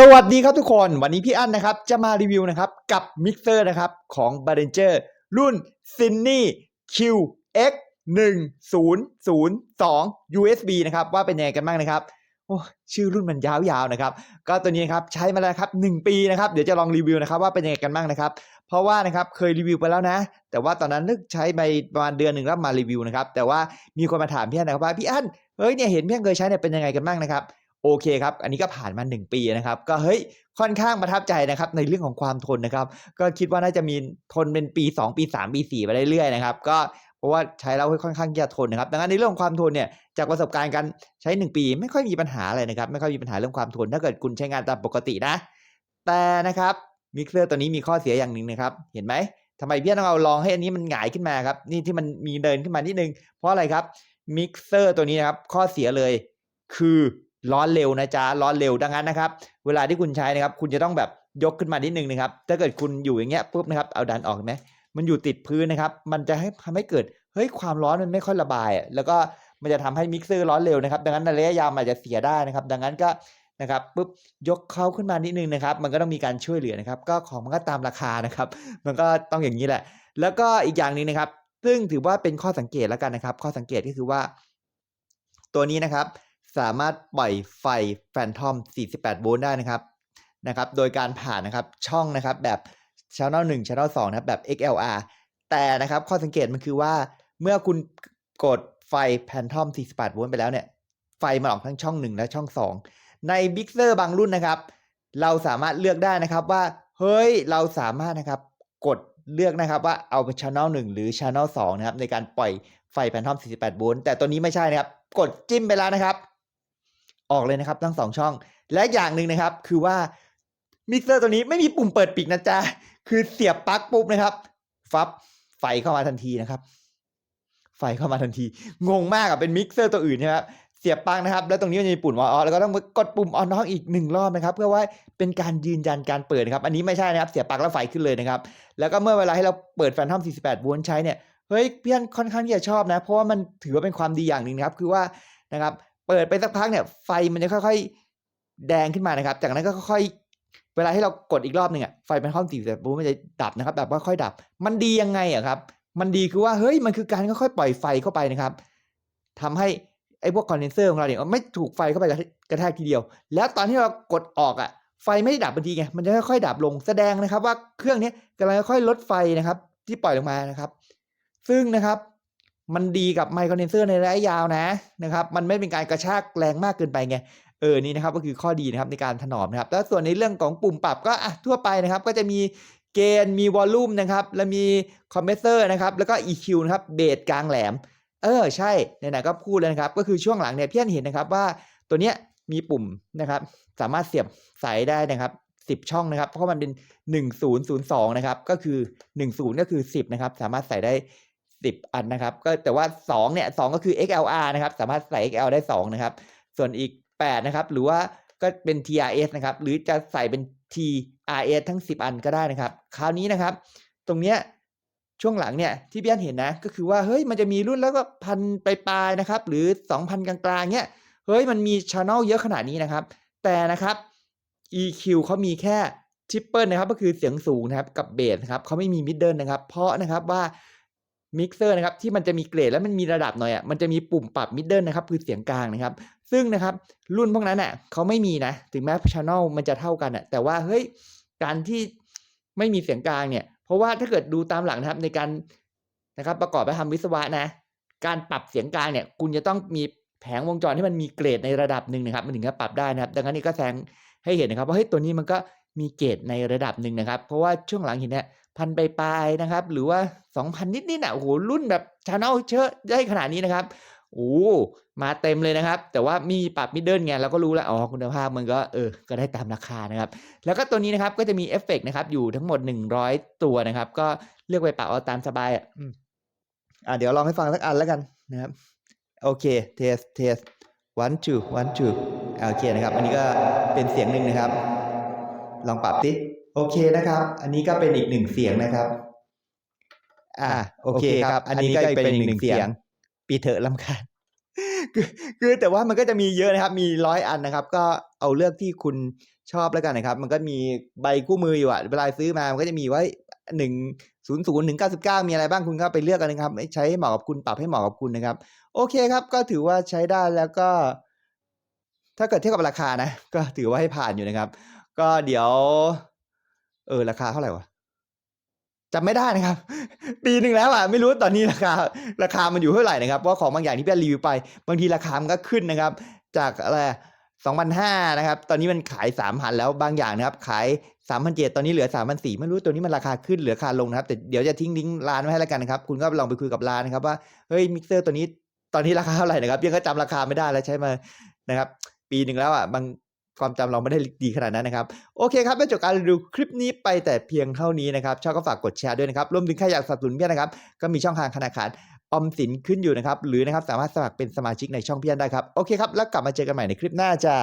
สวัสดีครับทุกคนวันนี้พี่อั้นนะครับ จะมารีวิวนะครับ กับมิกเซอร์นะครับ ของ b a r e n g e r รุ่น s i n n y QX 1002 USB นะครับ ว่าเป็นยังไงกันบ้างนะครับ โอ้ชื่อรุ่นมันยาวๆนะครับ ก็ตัวนี้นะครับใช้มาแล้วครับ 1 ปีนะครับ เดี๋ยวจะลองรีวิวนะครับว่าเป็นยังไงกันบ้างนะครับ เพราะว่านะครับเคยรีวิวไปแล้วนะ แต่ว่าตอนนั้นนึกใช้ไปประมาณเดือนหนึ่งแล้วมารีวิวนะครับ แต่ว่ามีคนมาถามพี่อั้นนะครับว่าพี่อั้นเฮ้ยเนี่ยเห็นพี่อั้นเคยใช้เนี่ยเป็นยังไงกันบ้างนะครับ โอเคครับ อันนี้ก็ผ่านมา 1 ปีนะครับ ก็เฮ้ยค่อนข้างประทับใจนะครับในเรื่องของความทนนะครับ ก็คิดว่าน่าจะมีทนเป็นปี 2 ปี 3 ปี 4 ไปเรื่อยๆนะครับ ก็เพราะว่าใช้แล้วค่อนข้างจะทนนะครับ ดังนั้นในเรื่องของความทนเนี่ยจากประสบการณ์การใช้ 1 ปี ไม่ค่อยมีปัญหาอะไรนะครับ ไม่ค่อยมีปัญหาเรื่องความทน ถ้าเกิดคุณใช้งานตามปกตินะ แต่นะครับมิกเซอร์ตัวนี้มีข้อเสียอย่างหนึ่งนะครับ เห็นไหมทำไมพี่ต้องเอาลองให้อันนี้มันหงายขึ้นมาครับ นี่ที่มันมีเดินขึ้นมานิดนึง เพราะอะไรครับมิกเซอร์ตัวนี้นะครับข้อเสียเลยคือ ร้อนเร็วนะจ๊ะร้อนเร็วดังนั้นนะครับ เวลาที่คุณใช้นะครับ คุณจะต้องแบบยกขึ้นมานิดนึงนะครับ ถ้าเกิดคุณอยู่อย่างเงี้ยปุ๊บนะครับเอาดันออกไหมมันอยู่ติดพื้นนะครับ มันจะให้ทำให้เกิดเฮ้ยความร้อนมันไม่ค่อยระบายแล้วก็มันจะทำให้มิกเซอร์ร้อนเร็วนะครับ ดังนั้นในระยะยาวอาจจะเสียได้นะครับ ดังนั้นก็นะครับปุ๊บยกเขาขึ้นมานิดนึงนะครับ มันก็ต้องมีการช่วยเหลือนะครับ ก็ของมันก็ตามราคานะครับ มันก็ต้องอย่างนี้แหละ แล้วก็อีกอย่างนึงนะครับ ซึ่งถือว่าเป็นข้อสังเกตแล้วกันนะครับ ข้อสังเกตก็คือว่า ตัวนี้นะครับ สามารถปล่อยไฟแฟนทอม 48 โวลต์ได้นะครับนะครับ โดยการผ่านนะครับช่องนะครับแบบ Channel 1 Channel 2นะครับแบบ XLR แต่นะครับข้อสังเกตมันคือว่าเมื่อคุณกดไฟแฟนทอม 48 โวลต์ไปแล้วเนี่ย ไฟมันออกทั้งช่อง 1 และช่อง 2 ในบิ๊กเซอร์บางรุ่นนะครับ เราสามารถเลือกได้นะครับว่า เฮ้ยเราสามารถนะครับกดเลือกนะครับว่าเอาเป็น Channel 1 หรือ Channel 2 นะครับ ในการปล่อยไฟแฟนทอม 48 โวลต์แต่ตัวนี้ไม่ใช่นะครับ กดจิ้มไปแล้วนะครับ ออกเลยนะครับทั้งสองช่อง และอย่างหนึ่งนะครับ คือว่ามิกเซอร์ตัวนี้ไม่มีปุ่มเปิดปิดนะจ๊ะคือเสียบปลั๊กปุ๊บนะครับ ฟับไฟเข้ามาทันทีนะครับ ไฟเข้ามาทันที งงมากอะเป็นมิกเซอร์ตัวอื่นใช่ไหมครับเสียบปลั๊กนะครับ แล้วตรงนี้มันจะมีปุ่มออนแล้วก็ต้องกดปุ่มออนออฟอีกหนึ่งรอบนะครับ เพื่อว่าเป็นการยืนยันการเปิดนะครับ อันนี้ไม่ใช่นะครับ เสียบปลั๊กแล้วไฟขึ้นเลยนะครับ แล้วก็เมื่อเวลาให้เราเปิดแฟนทอม 48 โวลต์ใช้เนี่ยเฮ้ยเพี่อนค่อนข้างที่จะชอบนะ เพราะว่ามันถือว่าเป็นความดีอย่างหนึ่งนะครับ คือว่านะครับ เปิดไปสักพักเนี่ย ไฟมันจะค่อย ๆ แดงขึ้นมานะครับ จากนั้นก็ค่อยๆเวลาให้เรากดอีกรอบหนึ่งอะไฟเป็นห้องสี่สิบปุ๊บมันจะดับนะครับ แบบว่าค่อยดับ มันดียังไงอะครับ มันดีคือว่าเฮ้ยมันคือการค่อยๆปล่อยไฟเข้าไปนะครับทำให้ไอ้พวกคอนเดนเซอร์ของเราเนี่ยไม่ถูกไฟเข้าไปกระแทกทีเดียว แล้วตอนที่เรากดออกอะไฟไม่ได้ดับทันทีไง มันจะค่อยๆดับลง แสดงนะครับว่าเครื่องนี้กำลังค่อยๆลดไฟนะครับ ที่ปล่อยลงมานะครับ ซึ่งนะครับ มันดีกับไมโครเดนเซอร์ในระยะยาวนะนะครับ มันไม่เป็นการกระชากแรงมากเกินไปไงเออนี่นะครับก็คือข้อดีนะครับในการถนอมนะครับแล้วส่วนในเรื่องของปุ่มปรับก็อะทั่วไปนะครับ ก็จะมีเกณฑ์มีวอลลุ่มนะครับ แล้วมีคอมเพรสเซอร์นะครับ แล้วก็ EQ นะครับเบสกลางแหลม เออใช่ไหนๆก็พูดแล้วนะครับ ก็คือช่วงหลังเนี่ยพี่อนเห็นนะครับว่าตัวเนี้ยมีปุ่มนะครับ สามารถเสียบสายได้นะครับ 10 ช่องนะครับ เพราะมันเป็น 1002 นะครับ ก็คือ 10 ก็คือ 10 นะครับ สามารถใส่ได้ 10 อันนะครับ ก็แต่ว่า2เนี่ย2ก็คือ XLR นะครับ สามารถใส่ XL ได้ 2 นะครับ ส่วนอีก 8 นะครับ หรือว่าก็เป็น TRS นะครับ หรือจะใส่เป็น TRS ทั้ง 10 อันก็ได้นะครับ คราวนี้นะครับ ตรงเนี้ยช่วงหลังเนี่ยที่พี่อันเห็นนะ ก็คือว่าเฮ้ยมันจะมีรุ่นแล้วก็พันปลายๆนะครับ หรือ 2,000 กลางๆเนี้ยเฮ้ยมันมีช anel เยอะขนาดนี้นะครับ แต่นะครับ EQ เขามีแค่ทริปเปิลนะครับก็คือเสียงสูงนะครับกับเบสนะครับเขาไม่มีมิดเดิลนะครับ เพราะนะครับว่า มิกเซอร์นะครับที่มันจะมีเกรดแล้วมันมีระดับหน่อยอะมันจะมีปุ่มปรับมิดเดิลนะครับคือเสียงกลางนะครับ ซึ่งนะครับรุ่นพวกนั้นอะเขาไม่มีนะ ถึงแม้ช anel มันจะเท่ากันอะแต่ว่าเฮ้ยการที่ไม่มีเสียงกลางเนี่ย เพราะว่าถ้าเกิดดูตามหลังนะครับในการนะครับประกอบไปทำวิศวะนะ การปรับเสียงกลางเนี่ย คุณจะต้องมีแผงวงจรที่มันมีเกรดในระดับหนึ่งนะครับ มันถึงจะปรับได้นะครับ ดังนั้นนี่ก็แสดงให้เห็นนะครับ ว่าเฮ้ยตัวนี้มันก็มีเกรดในระดับหนึ่งนะครับ เพราะว่าช่วงหลังเห็นเนี่ย พันปลายนะครับ หรือว่าสองพันนิดๆน่ะโอ้โหรุ่นแบบชาแนลเชอะได้ขนาดนี้นะครับโอ้มาเต็มเลยนะครับ แต่ว่ามีปรับมิดเดิลไงเราก็รู้แล้วอ๋อคุณภาพมันก็เออก็ได้ตามราคานะครับ แล้วก็ตัวนี้นะครับก็จะมีเอฟเฟกต์นะครับอยู่ทั้งหมด 100 ตัวนะครับ ก็เลือกไปปรับเอาตามสบายอะอ่าเดี๋ยวลองให้ฟังสักอันแล้วกันนะครับ โอเคเทสเทส one two one two โอเคนะครับ อันนี้ก็เป็นเสียงหนึ่งนะครับ ลองปรับดิ โอเคนะครับ อันนี้ก็เป็นอีกหนึ่งเสียงนะครับ อ่า โอเคครับ อันนี้ก็เป็นอีกหนึ่งเสียง ปีเถอะลำคาญคือคือแต่ว่ามันก็จะมีเยอะนะครับ มีร้อยอันนะครับ ก็เอาเลือกที่คุณชอบแล้วกันนะครับ มันก็มีใบคู่มืออยู่อะเวลาซื้อมา มันก็จะมีไว้หนึ่งศูนย์ศูนย์ถึงเก้าสิบเก้ามีอะไรบ้างคุณก็ไปเลือกกันนะครับ ใช้ให้เหมาะกับคุณปรับให้เหมาะกับคุณนะครับ โอเคครับ ก็ถือว่าใช้ได้แล้วก็ ถ้าเกิดเทียบกับราคานะ ก็ถือว่าให้ผ่านอยู่นะครับ ก็เดี๋ยว เออ ราคาเท่าไหร่วะจำไม่ได้นะครับ ปีหนึ่งแล้วอะไม่รู้ตอนนี้ราคา ราคามันอยู่เท่าไหร่นะครับเพราะของบางอย่างที่พี่รีวิวไป บางทีราคามันก็ขึ้นนะครับ จากอะไรสองพันห้านะครับ ตอนนี้มันขายสามพันแล้วบางอย่างนะครับ ขายสามพันเจ็ดตอนนี้เหลือสามพันสี่ไม่รู้ตัวนี้มันราคาขึ้นเหลือราคาลงนะครับ แต่เดี๋ยวจะทิ้งลิงก์ร้านไว้ให้แล้วกันนะครับ คุณก็ลองไปคุยกับร้านนะครับ ว่าเฮ้ยมิกเซอร์ตัวนี้ตอนนี้ราคาเท่าไหร่นะครับยังก็จำราคาไม่ได้แล้วใช้มานะครับ ปีหนึ่งแล้วอะบาง ความจำเราไม่ได้ดีขนาดนั้นนะครับ โอเคครับและจบการรีวิวคลิปนี้ไปแต่เพียงเท่านี้นะครับ ชอบก็ฝากกดแชร์ด้วยนะครับรวมถึงใครอยากสนับสนุนพี่นะครับ ก็มีช่องทางธนาคารออมสินขึ้นอยู่นะครับ หรือนะครับสามารถสมัครเป็นสมาชิกในช่องพี่อันได้ครับ โอเคครับ แล้วกลับมาเจอกันใหม่ในคลิปหน้าจ้า